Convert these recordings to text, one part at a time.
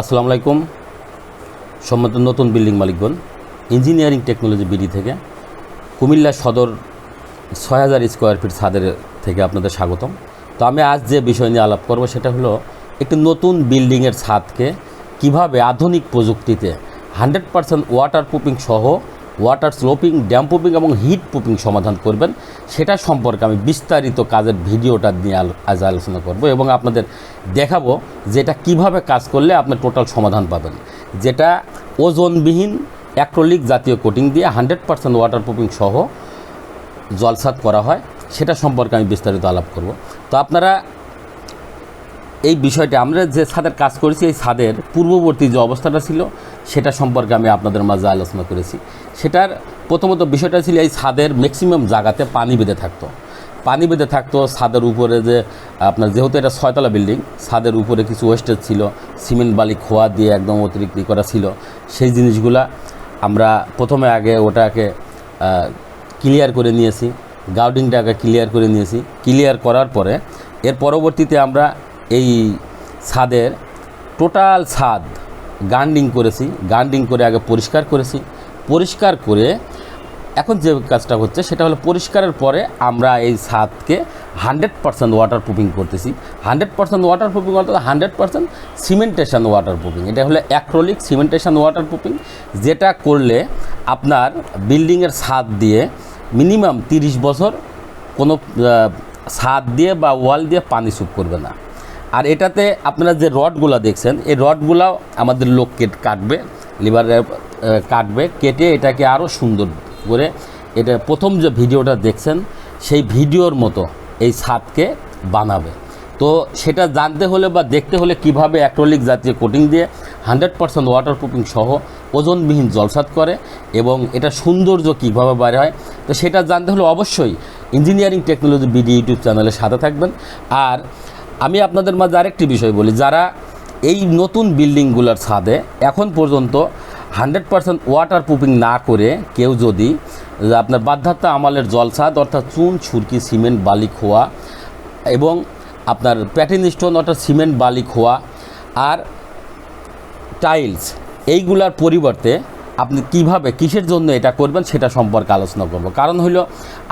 আসসালামু আলাইকুম। সম্মত নতুন বিল্ডিং মালিকগণ, ইঞ্জিনিয়ারিং টেকনোলজি বিডি থেকে কুমিল্লা সদর ছয় হাজার স্কোয়ার ফিট ছাদের থেকে আপনাদের স্বাগতম। তো আমি আজ যে বিষয় নিয়ে আলাপ করব সেটা হলো একটি নতুন বিল্ডিংয়ের ছাদকে কীভাবে আধুনিক প্রযুক্তিতে হান্ড্রেড পারসেন্ট ওয়াটার প্রুফিং সহ ওয়াটার স্লোপিং ড্যাম পুপিং এবং হিট পুপিং সমাধান করবেন। সেটা সম্পর্কে আমি বিস্তারিত কাজের ভিডিওটা নিয়ে আজ আলোচনা করব এবং আপনাদের দেখাবো যে এটা কীভাবে কাজ করলে আপনার টোটাল সমাধান পাবেন। যেটা ওজনবিহীন অ্যাক্রোলিক জাতীয় কোটিং দিয়ে হান্ড্রেড পারসেন্ট ওয়াটার প্রুফিং সহ জলসাত করা হয়। সেটা সম্পর্কে আমি বিস্তারিত আলাপ করব। তো আপনারা এই বিষয়টা, আমরা যে ছাদের কাজ করেছি, এই ছাদের পূর্ববর্তী যে অবস্থাটা ছিল সেটা সম্পর্কে আমি আপনাদের মাঝে আলোচনা করেছি। সেটার প্রথমত বিষয়টা ছিল এই ছাদের ম্যাক্সিমাম জায়গাতে পানি বেঁধে থাকতো। পানি বেঁধে থাকতো, ছাদের উপরে যে, আপনার যেহেতু এটা ছয়তলা বিল্ডিং ছাদের উপরে কিছু ওয়েস্টেজ ছিল সিমেন্ট বালি, খোয়া দিয়ে একদম অতিরিক্ত করা ছিল। সেই জিনিসগুলা আমরা প্রথমে আগে ওটাকে ক্লিয়ার করে নিয়েছি গার্ডিংটাকে ক্লিয়ার করে নিয়েছি। ক্লিয়ার করার পরে, এর পরবর্তীতে আমরা এই ছাদের টোটাল ছাদ গান্ডিং করেছি গান্ডিং করে আগে পরিষ্কার করেছি। পরিষ্কার করে এখন যে কাজটা হচ্ছে সেটা হলো পরিষ্কারের পরে আমরা এই ছাদকে হান্ড্রেড পার্সেন্ট ওয়াটার প্রুফিং করতেছি। হান্ড্রেড পার্সেন্ট ওয়াটার প্রুফিং অর্থাৎ hundred percent cementation water proofing এটা হলো অ্যাক্রোলিক সিমেন্টেশন ওয়াটার প্রুফিং যেটা করলে আপনার বিল্ডিংয়ের ছাদ দিয়ে মিনিমাম তিরিশ বছর কোনো ছাদ দিয়ে বা ওয়াল দিয়ে পানি সুপ করবে না। আর এটাতে আপনারা যে রডগুলো দেখছেন, এই রডগুলাও আমাদের লোক কেট কাটবে, লিভারে কাটবে, কেটে এটাকে আরও সুন্দর করে এটা প্রথম যে ভিডিওটা দেখছেন, সেই ভিডিওর মতো এই ছাদকে বানাবে। তো সেটা জানতে হলে বা দেখতে হলে কীভাবে অ্যাক্রোলিক জাতীয় কোটিং দিয়ে হান্ড্রেড পার্সেন্ট ওয়াটার প্রুফিং সহ ওজনবিহীন জলসাত করে এবং এটা সৌন্দর্য কীভাবে বাইরে হয়, তো সেটা জানতে হলে অবশ্যই ইঞ্জিনিয়ারিং টেকনোলজি বিডি ইউটিউব চ্যানেলের সাথে থাকবেন। আর আমি আপনাদের মাঝে আরেকটি বিষয় বলি, যারা এই নতুন বিল্ডিংগুলোর ছাদে এখন পর্যন্ত হান্ড্রেড পার্সেন্ট ওয়াটার প্রুফিং না করে কেউ যদি আপনার বাধ্যাত্ম আমালের জলছাদ অর্থাৎ চুন, ছুরকি, সিমেন্ট, বালি, খোয়া এবং আপনার প্যাটিন স্টোন অর্থাৎ সিমেন্ট, বালি, খোয়া আর টাইলস এইগুলার পরিবর্তে আপনি কীভাবে, কিসের জন্য এটা করবেন সেটা সম্পর্কে আলোচনা করব। কারণ হলো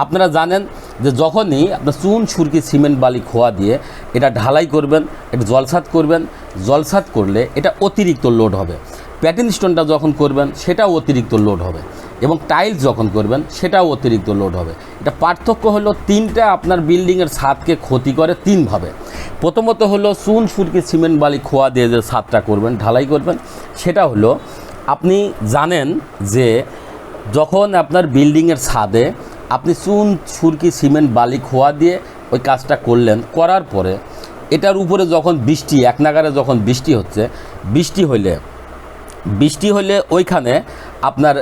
আপনারা জানেন যে যখনই আপনার চুন, সুরকি, সিমেন্ট, বালি, খোয়া দিয়ে এটা ঢালাই করবেন, এটা জলসাত করবেন, জলসাত করলে এটা অতিরিক্ত লোড হবে। প্যাটিন স্টোনটা যখন করবেন, সেটাও অতিরিক্ত লোড হবে এবং টাইলস যখন করবেন, সেটাও অতিরিক্ত লোড হবে। এটা পার্থক্য হলো তিনটা আপনার বিল্ডিংয়ের ছাদকে ক্ষতি করে তিনভাবে প্রথমত হলো চুন, সুরকি, সিমেন্ট, বালি, খোয়া দিয়ে যে ছাদটা করবেন, ঢালাই করবেন, সেটা হলো আপনি জানেন যে যখন আপনার বিল্ডিংয়ের ছাদে আপনি চুন সুরকি সিমেন্ট, বালি, খোয়া দিয়ে ওই কাজটা করলেন, করার পরে এটার উপরে যখন বৃষ্টি, এক নাগারে যখন বৃষ্টি হচ্ছে, বৃষ্টি হইলে, বৃষ্টি হলে ওইখানে আপনার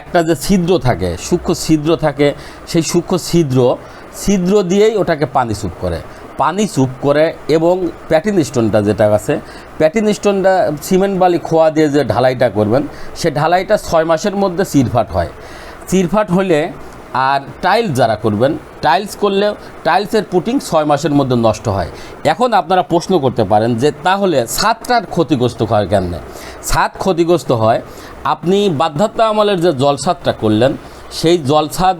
একটা যে ছিদ্র থাকে, সূক্ষ্ম ছিদ্র থাকে, সেই সূক্ষ্ম ছিদ্র ছিদ্র দিয়েই ওটাকে পানি চুপ করে। পানি চুপ করে এবং প্যাটিন স্টোনটা যেটা আছে, প্যাটিন স্টোনটা সিমেন্ট বালি খোয়া দিয়ে যে ঢালাইটা করবেন, সে ঢালাইটা ছয় মাসের মধ্যে চিরফাট হয়। চিরফাট হলে আর টাইলস যারা করবেন, টাইলস করলেও টাইলসের পুটিং ছয় মাসের মধ্যে নষ্ট হয়। এখন আপনারা প্রশ্ন করতে পারেন যে তাহলে ছাদটার ক্ষতিগ্রস্ত হয় কেন ছাদ ক্ষতিগ্রস্ত হয়, আপনি বাধ্যতা আমলের যে জলছাদটা করলেন, সেই জলছাদ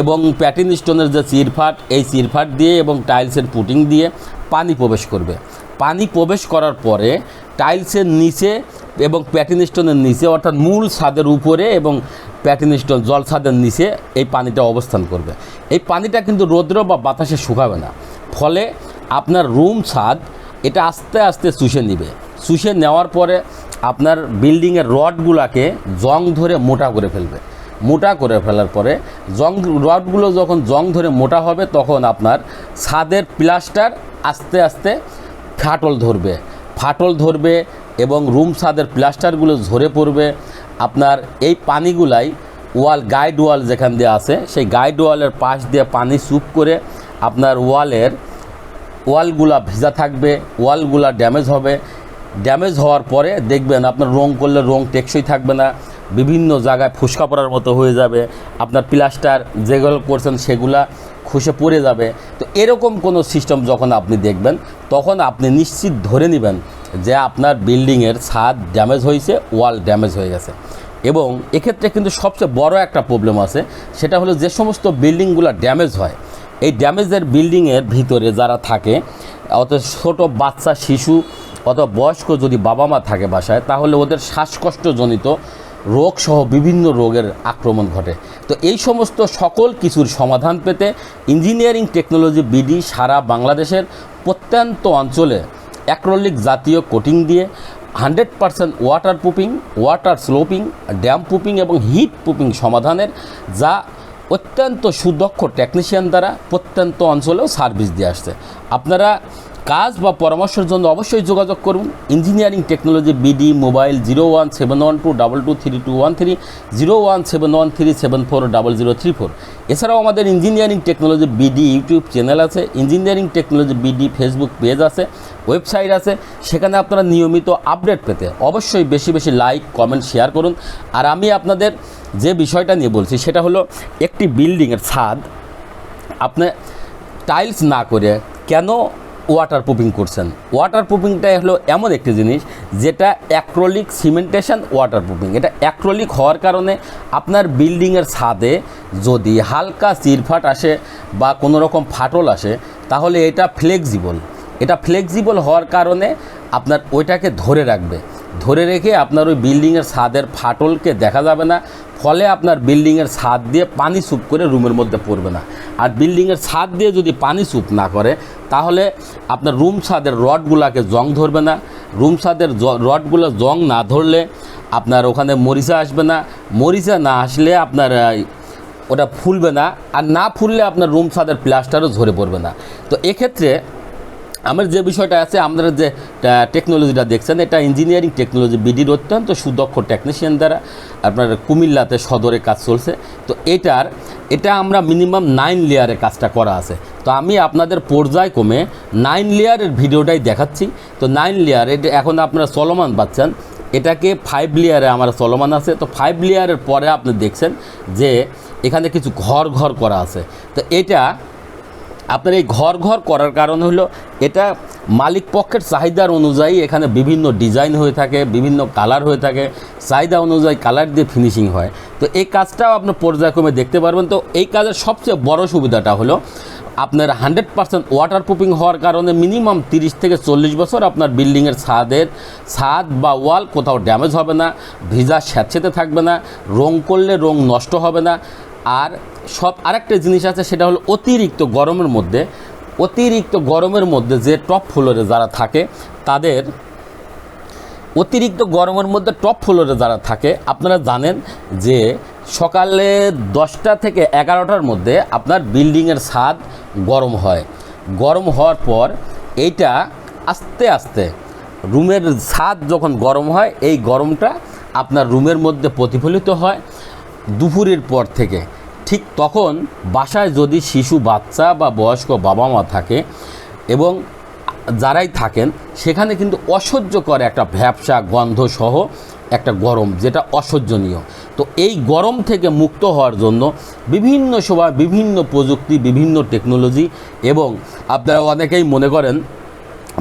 এবং প্যাটিন স্টোনের যে চিরফাট এই চিরফাট দিয়ে এবং টাইলসের পুটিং দিয়ে পানি প্রবেশ করবে। পানি প্রবেশ করার পরে টাইলসের নিচে এবং প্যাটিন স্টোনের নিচে, অর্থাৎ মূল ছাদের উপরে এবং প্যাটিন স্টোন, জল ছাদের নিচে এই পানিটা অবস্থান করবে। এই পানিটা কিন্তু রৌদ্র বা বাতাসে শুকাবে না। ফলে আপনার রুম ছাদ এটা আস্তে আস্তে শুষে নিবে। শুষে নেওয়ার পরে আপনার বিল্ডিংয়ের রডগুলাকে জং ধরে মোটা করে ফেলবে। মোটা করে ফেলার পরে জং, রডগুলো যখন জং ধরে মোটা হবে, তখন আপনার ছাদের প্লাস্টার আস্তে আস্তে ফাটল ধরবে। ফাটল ধরবে এবং রুম ছাদের প্লাস্টারগুলো ঝরে পড়বে। আপনার এই পানিগুলাই ওয়াল, গাইড ওয়াল যেখান দিয়ে আছে, সেই গাইড ওয়ালের পাশ দিয়ে পানি চুপ করে আপনার ওয়ালের ওয়ালগুলা ভেজা থাকবে, ওয়ালগুলা ড্যামেজ হবে। ড্যামেজ হওয়ার পরে দেখবেন আপনার রং করলে রং টেকসই থাকবে না। বিভিন্ন জায়গায় ফুসকা পড়ার মতো হয়ে যাবে, আপনার প্লাস্টার যেগুলো করছেন সেগুলা খুশে পড়ে যাবে। তো এরকম কোনো সিস্টেম যখন আপনি দেখবেন, তখন আপনি নিশ্চিত ধরে নেবেন যে আপনার বিল্ডিংয়ের ছাদ ড্যামেজ হয়েছে ওয়াল ড্যামেজ হয়ে গেছে। এবং এক্ষেত্রে কিন্তু সবচেয়ে বড় একটা প্রবলেম আছে, সেটা হলো যে সমস্ত বিল্ডিংগুলো ড্যামেজ হয়। এই ড্যামেজের বিল্ডিংয়ের ভিতরে যারা থাকে অত ছোট বাচ্চা, শিশু অথবা বয়স্ক যদি বাবা মা থাকে বাসায়, তাহলে ওদের শ্বাসকষ্টজনিত রোগ সহ বিভিন্ন রোগের আক্রমণ ঘটে। তো এই সমস্ত সকল কিছুর সমাধান পেতে ইঞ্জিনিয়ারিং টেকনোলজি বিডি সারা বাংলাদেশের প্রত্যন্ত অঞ্চলে অ্যাক্রোলিক জাতীয় কোটিং দিয়ে hundred percent waterproofing water sloping, damp proofing এবং হিট প্রুফিং সমাধানের যা অত্যন্ত সুদক্ষ টেকনিশিয়ান দ্বারা প্রত্যন্ত অঞ্চলেও সার্ভিস দিয়ে আসছে। আপনারা কাজ বা পরামর্শের জন্য অবশ্যই যোগাযোগ করুন। Engineering technology BD mobile zero one seven one two double two three two one three, zero one seven one three seven four double zero three four. এছাড়াও আমাদের engineering technology BD YouTube channel আছে। Engineering technology BD Facebook page আছে, website আছে। সেখানে আপনারা নিয়মিত update পেতে অবশ্যই বেশি বেশি লাইক, কমেন্ট, শেয়ার করুন। আর আমি আপনাদের যে বিষয়টা নিয়ে বলছি, সেটা হলো একটি বিল্ডিংয়ের ছাদ। আপনি টাইলস না করে কেন ওয়াটার প্রুফিং করছেন। ওয়াটার প্রুফিংটা হলো এমন একটি জিনিস, যেটা অ্যাক্রোলিক সিমেন্টেশন ওয়াটার প্রুফিং এটা অ্যাক্রোলিক হওয়ার কারণে আপনার বিল্ডিংয়ের ছাদে যদি হালকা চিরফাট আসে বা কোনো রকম ফাটল আসে, তাহলে এটা ফ্লেক্সিবল এটা ফ্লেক্সিবল হওয়ার কারণে আপনার ওইটাকে ধরে রাখবে। ধরে রেখে আপনার ওই বিল্ডিংয়ের ছাদের ফাটলকে দেখা যাবে না। ফলে আপনার বিল্ডিংয়ের ছাদ দিয়ে পানি সুপ করে রুমের মধ্যে পড়বে না। আর বিল্ডিংয়ের ছাদ দিয়ে যদি পানি সুপ না করে, তাহলে আপনার রুম ছাদের রডগুলাকে জং ধরবে না। রুম ছাদের রডগুলো জং না ধরলে আপনার ওখানে মরিচা আসবে না। মরিচা না আসলে আপনার ওটা ফুলবে না। আর না ফুললে আপনার রুম ছাদের প্লাস্টারও ঝরে পড়বে না। তো এক্ষেত্রে আমার যে বিষয়টা আছে, আপনারা যে টেকনোলজিটা দেখছেন, এটা ইঞ্জিনিয়ারিং টেকনোলজি বিডির অত্যন্ত সুদক্ষ টেকনিশিয়ান দ্বারা আপনার কুমিল্লাতে সদরে কাজ চলছে। তো এটার, এটা আমরা মিনিমাম নাইন লেয়ারের কাজটা করা আছে। তো আমি আপনাদের পর্যায়ক্রমে নাইন লেয়ারের ভিডিওটাই দেখাচ্ছি। তো নাইন লেয়ার এটা এখন আপনারা চলমান পাচ্ছেন, এটাকে ফাইভ লেয়ারে আমার চলমান আছে। তো ফাইভ লেয়ারের পরে আপনি দেখছেন যে, এখানে কিছু ঘর ঘর করা আছে। তো এটা আপনার এই ঘর ঘর করার কারণ হলো এটা মালিক পক্ষের চাহিদার অনুযায়ী এখানে বিভিন্ন ডিজাইন হয়ে থাকে, বিভিন্ন কালার হয়ে থাকে। চাহিদা অনুযায়ী কালার দিয়ে ফিনিশিং হয়। তো এই কাজটাও আপনার পর্যায়ক্রমে দেখতে পারবেন। তো এই কাজের সবচেয়ে বড় সুবিধাটা হলো আপনার হান্ড্রেড পার্সেন্ট ওয়াটার প্রুফিং হওয়ার কারণে মিনিমাম তিরিশ থেকে চল্লিশ বছর আপনার বিল্ডিংয়ের ছাদের ছাদ বা ওয়াল কোথাও ড্যামেজ হবে না, ভিজা স্যাঁতসেতে থাকবে না, রং করলে রং নষ্ট হবে না। আর সব আরেকটা জিনিস আছে, সেটা হলো অতিরিক্ত গরমের মধ্যে। অতিরিক্ত গরমের মধ্যে যে টপ ফ্লোরে যারা থাকে, তাদের অতিরিক্ত গরমের মধ্যে টপ ফ্লোরে যারা থাকে, আপনারা জানেন যে সকালে দশটা থেকে এগারোটার মধ্যে আপনার বিল্ডিংয়ের ছাদ গরম হয়। গরম হওয়ার পর এইটা আস্তে আস্তে রুমের ছাদ যখন গরম হয়, এই গরমটা আপনার রুমের মধ্যে প্রতিফলিত হয়। দুপুরের পর থেকে। ঠিক তখন বাসায় যদি শিশু, বাচ্চা বা বয়স্ক বাবা মা থাকে এবং যারাই থাকেন, সেখানে কিন্তু অসহ্যকর একটা ভ্যাবসা গন্ধ সহ একটা গরম, যেটা অসহ্যনীয়। তো এই গরম থেকে মুক্ত হওয়ার জন্য বিভিন্ন সময় বিভিন্ন প্রযুক্তি, বিভিন্ন টেকনোলজি এবং আপনারা অনেকেই মনে করেন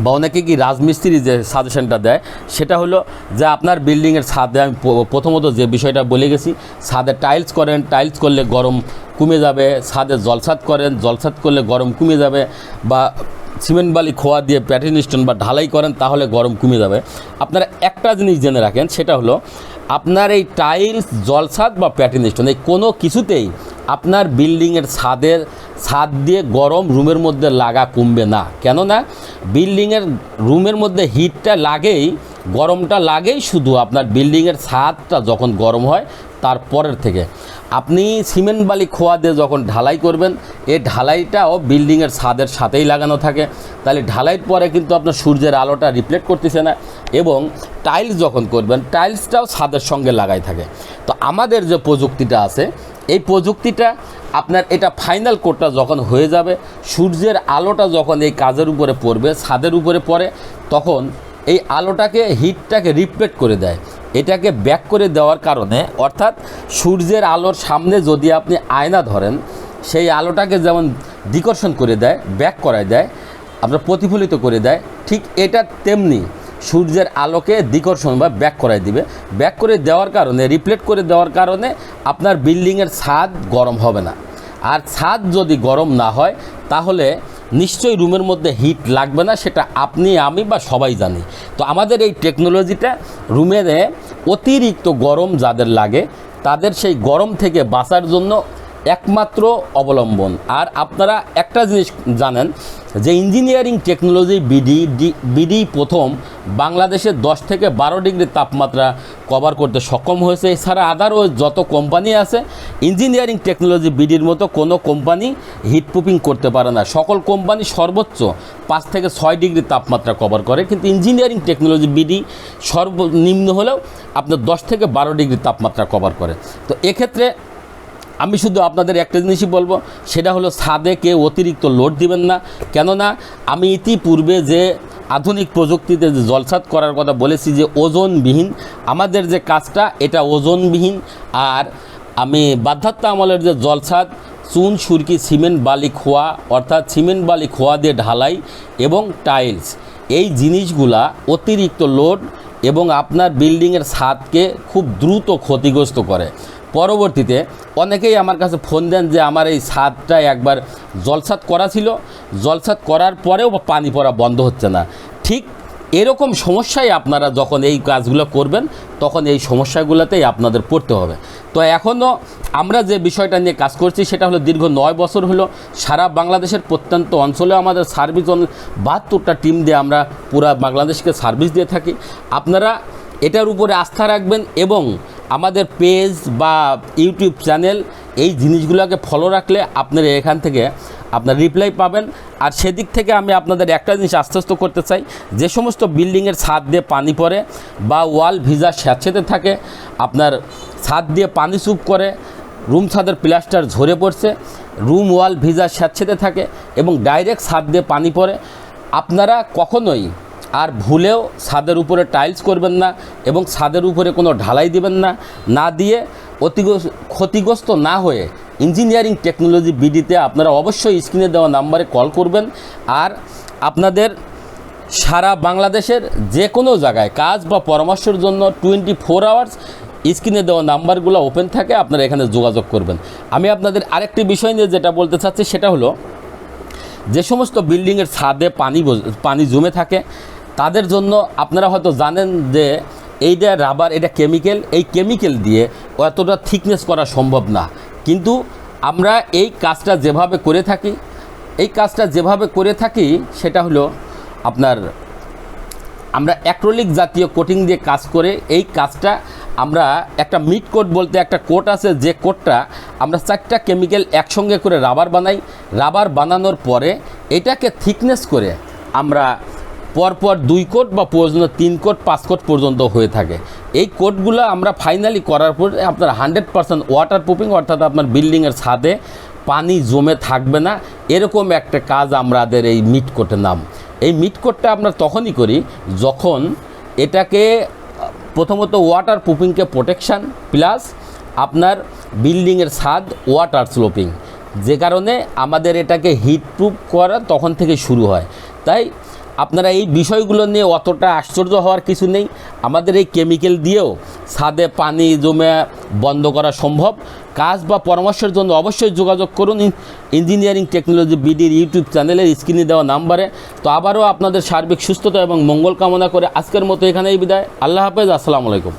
বা অনেকে কি রাজমিস্ত্রি যে সাজেশনটা দেয়, সেটা হলো যে আপনার বিল্ডিংয়ের ছাদে আমি প্রথমত যে বিষয়টা বলে গেছি, ছাদে টাইলস করেন টাইলস করলে গরম কমে যাবে, ছাদে জলসাদ করেন, জলসাদ করলে গরম কমে যাবে, বা সিমেন্ট বালি খোয়া দিয়ে প্যাটিন স্টোন বা ঢালাই করেন, তাহলে গরম কমে যাবে। আপনারা একটা জিনিস জেনে রাখেন, সেটা হলো আপনার এই টাইলস জলসাদ বা প্যাটিন স্টোন এই কোনো কিছুতেই আপনার বিল্ডিংয়ের ছাদের ছাদ দিয়ে গরম রুমের মধ্যে লাগা কমবে না। কেননা বিল্ডিংয়ের রুমের মধ্যে হিটটা লাগেই, গরমটা লাগেই শুধু আপনার বিল্ডিংয়ের ছাদটা যখন গরম হয় তারপরের থেকে। আপনি সিমেন্ট বালি খোয়া দিয়ে যখন ঢালাই করবেন এই ঢালাইটাও বিল্ডিংয়ের ছাদের সাথেই লাগানো থাকে। তাহলে ঢালাইয়ের পরে কিন্তু আপনার সূর্যের আলোটা রিফ্লেক্ট করতেছে না এবং টাইলস যখন করবেন, টাইলসটাও ছাদের সঙ্গে লাগাই থাকে। তো আমাদের যে প্রযুক্তিটা আছে এই প্রযুক্তিটা আপনার এটা ফাইনাল কোডটা যখন হয়ে যাবে, সূর্যের আলোটা যখন এই কাজের উপরে পড়বে, ছাদের উপরে পড়ে, তখন এই আলোটাকে হিটটাকে রিফ্লেক্ট করে দেয়। এটাকে ব্যাক করে দেওয়ার কারণে, অর্থাৎ সূর্যের আলোর সামনে যদি আপনি আয়না ধরেন, সেই আলোটাকে যেমন ডিকর্ষণ করে দেয় ব্যাক করায় দেয় আপনার প্রতিফলিত করে দেয়, ঠিক এটা তেমনি সূর্যের আলোকে দিকর্ষণ বা ব্যাক করাই দিবে। ব্যাক করে দেওয়ার কারণে রিপ্লেট করে দেওয়ার কারণে আপনার বিল্ডিংয়ের ছাদ গরম হবে না। আর ছাদ যদি গরম না হয়, তাহলে নিশ্চয়ই রুমের মধ্যে হিট লাগবে না, সেটা আপনি, আমি বা সবাই জানি। তো আমাদের এই টেকনোলজিটা রুমের অতিরিক্ত গরম যাদের লাগে, তাদের সেই গরম থেকে বাঁচার জন্য একমাত্র অবলম্বন। আর আপনারা একটা জিনিস জানেন, যে ইঞ্জিনিয়ারিং টেকনোলজি বিডি বিডি প্রথম বাংলাদেশে দশ থেকে বারো ডিগ্রি তাপমাত্রা কভার করতে সক্ষম হয়েছে। এছাড়া আদারও যত কোম্পানি আছে, ইঞ্জিনিয়ারিং টেকনোলজি বিডির মতো কোনো কোম্পানি হিট করতে পারে না। সকল কোম্পানি সর্বোচ্চ পাঁচ থেকে ছয় ডিগ্রি তাপমাত্রা কভার করে। কিন্তু ইঞ্জিনিয়ারিং টেকনোলজি বিডি সর্বনিম্ন হলেও আপনার দশ থেকে বারো ডিগ্রি তাপমাত্রা কভার করে। তো এক্ষেত্রে আমি শুধু আপনাদের একটা জিনিসই বলব, সেটা হলো ছাদে কেউ অতিরিক্ত লোড দিবেন না। কেননা আমি ইতিপূর্বে যে আধুনিক প্রযুক্তিতে যে জলসাদ করার কথা বলেছি যে ওজনবিহীন, আমাদের যে কাজটা এটা ওজনবিহীন। আর আমি বাধ্যাত্ম আমলের যে জলসাদ চুন, সুরকি, সিমেন্ট, বালি, খোয়া, অর্থাৎ সিমেন্ট, বালি, খোয়া দিয়ে ঢালাই এবং টাইলস, এই জিনিসগুলা অতিরিক্ত লোড এবং আপনার বিল্ডিংয়ের ছাদকে খুব দ্রুত ক্ষতিগ্রস্ত করে। পরবর্তীতে অনেকেই আমার কাছে ফোন দেন যে আমার এই ছাদটা একবার জলসাত করা ছিল। জলসাত করার পরেও পানি পড়া বন্ধ হচ্ছে না। ঠিক এরকম সমস্যায় আপনারা যখন এই কাজগুলো করবেন, তখন এই সমস্যাগুলোতেই আপনাদের পড়তে হবে। তো এখনও আমরা যে বিষয়টা নিয়ে কাজ করছি, সেটা হলো দীর্ঘ নয় বছর হলো সারা বাংলাদেশের প্রত্যন্ত অঞ্চলে আমাদের সার্ভিস বাহাত্তরটা টিম দিয়ে আমরা পুরা বাংলাদেশকে সার্ভিস দিয়ে থাকি। আপনারা এটার উপরে আস্থা রাখবেন এবং আমাদের পেজ বা ইউটিউব চ্যানেল এই জিনিসগুলোকে ফলো রাখলে আপনারা এখান থেকে আপনার রিপ্লাই পাবেন। আর সেদিক থেকে আমি আপনাদের একটা জিনিস আশ্বস্ত করতে চাই, যে সমস্ত বিল্ডিংয়ের ছাদ দিয়ে পানি পড়ে বা ওয়াল ভিজা স্যাঁতসেঁতে থাকে, আপনার ছাদ দিয়ে পানি চুপ করে, রুম ছাদের প্লাস্টার ঝরে পড়ছে, রুম ওয়াল ভিজা স্যাঁতসেঁতে থাকে এবং ডাইরেক্ট ছাদ দিয়ে পানি পড়ে, আপনারা কখনোই আর ভুলেও ছাদের উপরে টাইলস করবেন না এবং ছাদের উপরে কোনো ঢালাই দিবেন না না দিয়ে অতি ক্ষতিগ্রস্ত না হয়ে ইঞ্জিনিয়ারিং টেকনোলজি বিডিতে আপনারা অবশ্যই স্ক্রিনে দেওয়া নাম্বারে কল করবেন। আর আপনাদের সারা বাংলাদেশের যে কোনো জায়গায় কাজ বা পরামর্শের জন্য টোয়েন্টি ফোর আওয়ার্স স্ক্রিনে দেওয়া নাম্বারগুলো ওপেন থাকে, আপনারা এখানে যোগাযোগ করবেন। আমি আপনাদের আরেকটি বিষয় নিয়ে যেটা বলতে চাচ্ছি, সেটা হলো যে সমস্ত বিল্ডিংয়ের ছাদে পানি পানি জমে থাকে তাদের জন্য আপনারা হয়তো জানেন যে এইটা রাবার এটা কেমিক্যাল এই কেমিক্যাল দিয়ে অতটা থিকনেস করা সম্ভব না। কিন্তু আমরা এই কাজটা যেভাবে করে থাকি, এই কাজটা যেভাবে করে থাকি, সেটা হলো আপনার আমরা অ্যাক্রোলিক জাতীয় কোটিং দিয়ে কাজ করে এই কাজটা আমরা একটা মিট কোট বলতে একটা কোট আছে, যে কোটটা আমরা চারটা কেমিক্যাল একসঙ্গে করে রাবার বানাই। রাবার বানানোর পরে এটাকে থিকনেস করে আমরা পরপর দুই কোট বা প্রয়োজনে তিন কোট, পাঁচ কোট পর্যন্ত হয়ে থাকে। এই কোটগুলো আমরা ফাইনালি করার পর আপনার হান্ড্রেড পার্সেন্ট ওয়াটার প্রুফিং অর্থাৎ আপনার বিল্ডিংয়ের ছাদে পানি জমে থাকবে না। এরকম একটা কাজ আমাদের এই মিট কোটের নাম। এই মিট কোটটা আমরা তখনই করি যখন এটাকে, প্রথমত ওয়াটার প্রুফিংকে প্রোটেকশান প্লাস আপনার বিল্ডিংয়ের ছাদ ওয়াটার স্লোপিং যে কারণে আমাদের এটাকে হিট প্রুফ করা তখন থেকে শুরু হয়। তাই আপনারা এই বিষয়গুলো নিয়ে অতটা আশ্চর্য হওয়ার কিছু নেই। আমাদের এই কেমিক্যাল দিয়েও ছাদে পানি জমে বন্ধ করা সম্ভব। কাজ বা পরামর্শের জন্য অবশ্যই যোগাযোগ করুন। ইঞ্জিনিয়ারিং টেকনোলজি বিডির ইউটিউব চ্যানেলের স্ক্রিনে দেওয়া নাম্বারে। তো আবারও আপনাদের সার্বিক সুস্থতা এবং মঙ্গল কামনা করে আজকের মতো এখানেই বিদায়। আল্লাহ হাফেজ, আসসালামু আলাইকুম।